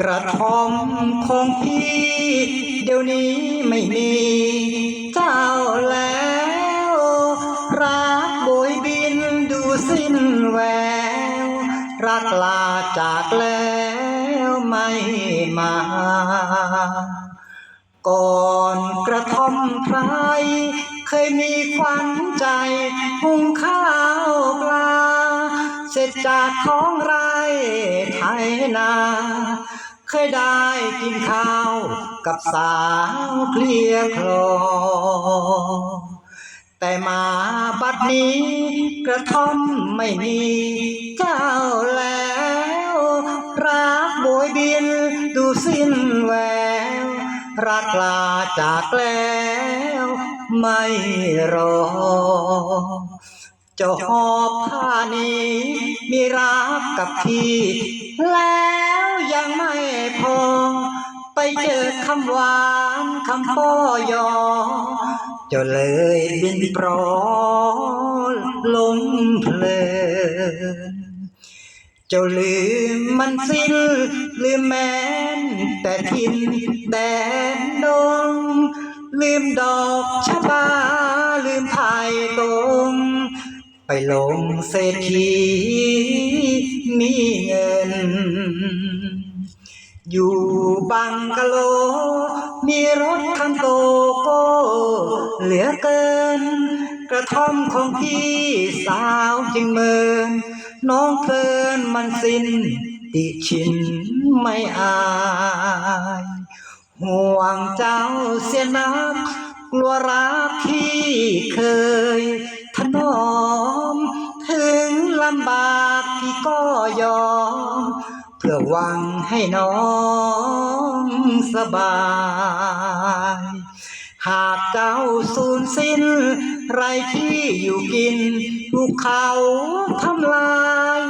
กระท่อมของพี่เดี๋ยวนี้ไม่มีเจ้าแล้วรักโบยบินดูสิ้นแวว รักลาจากแล้วไม่มา ก่อนกระท่อมไพรเคยมีขวัญใจหุงข้าวปลา เสร็จจากท้องไร่ไถนา เคยได้กินข้าวกับสาวเคลียร์คลอ แต่มาบัดนี้กระท่อมไม่มีเจ้าแล้วรักโบยบินดูสิ้นแววรักลาจากแล้วไม่รอจ้าหอบผ้านี้มีรักกับพี่แล้ว ยังไม่พอ ไปเจอคำหวานคำป้อยอจ้าเลยบินโปรยลงเพลินเจ้าลืมมันสิ้นลืมแม้น แต่ทินแดนดงลืมดอกชะบาลืมภายตรง ไปลงเศรษฐี อยู่บังกะโล มีรถคันโตโก้เหลือเกิน กระท่อมของพี่สาวจึงเมิน น้องเพลินมันสิ้นติชินไม่อายห่วงเจ้าเสียนักกลัวรักที่เคยถนอม ถึงลำบากพี่ก็ยอม พื่อหวังให้น้องสบาย หากเจ้าสูญสิ้น ไรที่อยู่กินภูเขาทำลาย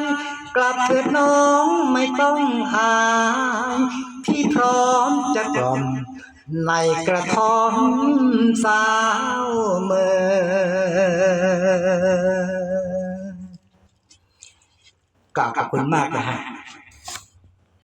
กลับเถิดน้องไม่ต้องหายพี่พร้อมจะกล่อมในกระท่อมสาวเมืองกล่าวขอบคุณมากนะฮะ